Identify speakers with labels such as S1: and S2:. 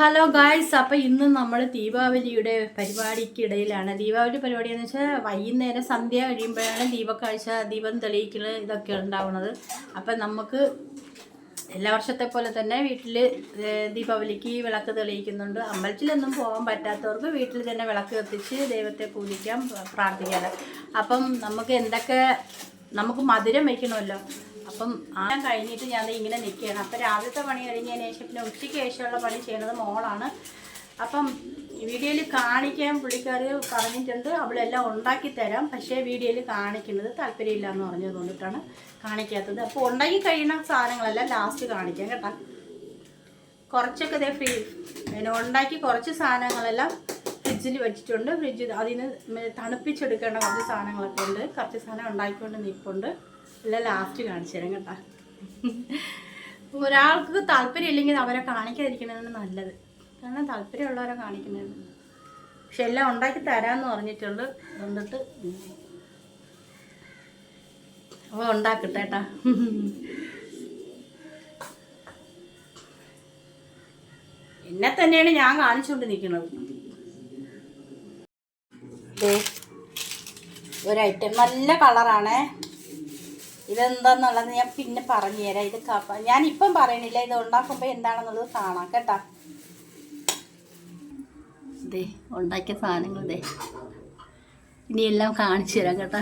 S1: Hello guys അപ്പോൾ ഇന്ന് നമ്മൾ ദീപാവലിയുടെ പരിപാടിക്കിടയിലാണ്. ദീപാവലി പരിപാടി എന്ന് വെച്ചാൽ വൈകുന്നേരം സന്ധ്യ കഴിയുമ്പോഴാണ് ദീപക്കാഴ്ച ദീപം തെളിയിക്കൽ ഇതൊക്കെ ഉണ്ടാവുന്നത് അപ്പം നമുക്ക് എല്ലാ വർഷത്തെ പോലെ തന്നെ വീട്ടിൽ ദീപാവലിക്ക് വിളക്ക് തെളിയിക്കുന്നുണ്ട്. അമ്പലത്തിലൊന്നും പോകാൻ പറ്റാത്തവർക്ക് വീട്ടിൽ തന്നെ വിളക്ക് കത്തിച്ച് ദൈവത്തെ പൂജിക്കാം പ്രാർത്ഥിക്കാം അപ്പം നമുക്ക് എന്തൊക്കെ നമുക്ക് മധുരം വയ്ക്കണമല്ലോ അപ്പം ആ കഴിഞ്ഞിട്ട് ഞാൻ ഇങ്ങനെ നിൽക്കുകയാണ്. അപ്പം രാവിലത്തെ പണി കഴിഞ്ഞതിന് ശേഷം പിന്നെ ഉച്ചയ്ക്ക് ശേഷമുള്ള പണി ചെയ്യണത് മോളാണ്. അപ്പം വീഡിയോയിൽ കാണിക്കാൻ പുള്ളിക്കാർ പറഞ്ഞിട്ടുണ്ട്. അവളെല്ലാം ഉണ്ടാക്കി തരാം. പക്ഷേ വീഡിയോയിൽ കാണിക്കുന്നത് താല്പര്യമില്ല എന്ന് പറഞ്ഞത് കൊണ്ടിട്ടാണ് കാണിക്കാത്തത്. അപ്പോൾ ഉണ്ടാക്കി കഴിയുന്ന സാധനങ്ങളെല്ലാം ലാസ്റ്റ് കാണിക്കാം കേട്ടോ. കുറച്ചൊക്കെ ഇതേ ഫ്രീ പിന്നെ ഉണ്ടാക്കി കുറച്ച് സാധനങ്ങളെല്ലാം ഫ്രിഡ്ജിൽ വെച്ചിട്ടുണ്ട്. ഫ്രിഡ്ജിൽ അതിന് തണുപ്പിച്ചെടുക്കേണ്ട കുറച്ച് സാധനങ്ങളൊക്കെ ഉണ്ട്. കുറച്ച് സാധനം ഉണ്ടാക്കിക്കൊണ്ട് നിൽപ്പുണ്ട്. എല്ലാം ലാസ്റ്റ് കാണിച്ചു തരാം കേട്ടോ. ഒരാൾക്ക് താല്പര്യം ഇല്ലെങ്കിൽ അവരെ കാണിക്കാതിരിക്കുന്നതാണ് നല്ലത്. കാരണം താല്പര്യമുള്ളവരെ കാണിക്കുന്നത് പക്ഷെ എല്ലാം ഉണ്ടാക്കി തരാമെന്ന് പറഞ്ഞിട്ടുണ്ട് എന്നിട്ട് അപ്പോൾ ഉണ്ടാക്കട്ടെ കേട്ടാ. എന്നെ തന്നെയാണ് ഞാൻ കാണിച്ചുകൊണ്ട് നിൽക്കുന്നത് ഒരു ഐറ്റം നല്ല കളറാണേ ഇതെന്താന്നുള്ളത് ഞാൻ പിന്നെ പറഞ്ഞു തരാം ഇത് കപ്പ ഇപ്പം പറയണില്ല ഇത് ഉണ്ടാക്കുമ്പോൾ എന്താണെന്നുള്ളത് കാണാം കേട്ടാ. ഉണ്ടാക്കിയ സാധനങ്ങൾ ദേ. ഇനിയെല്ലാം കാണിച്ചു തരാം കേട്ടാ.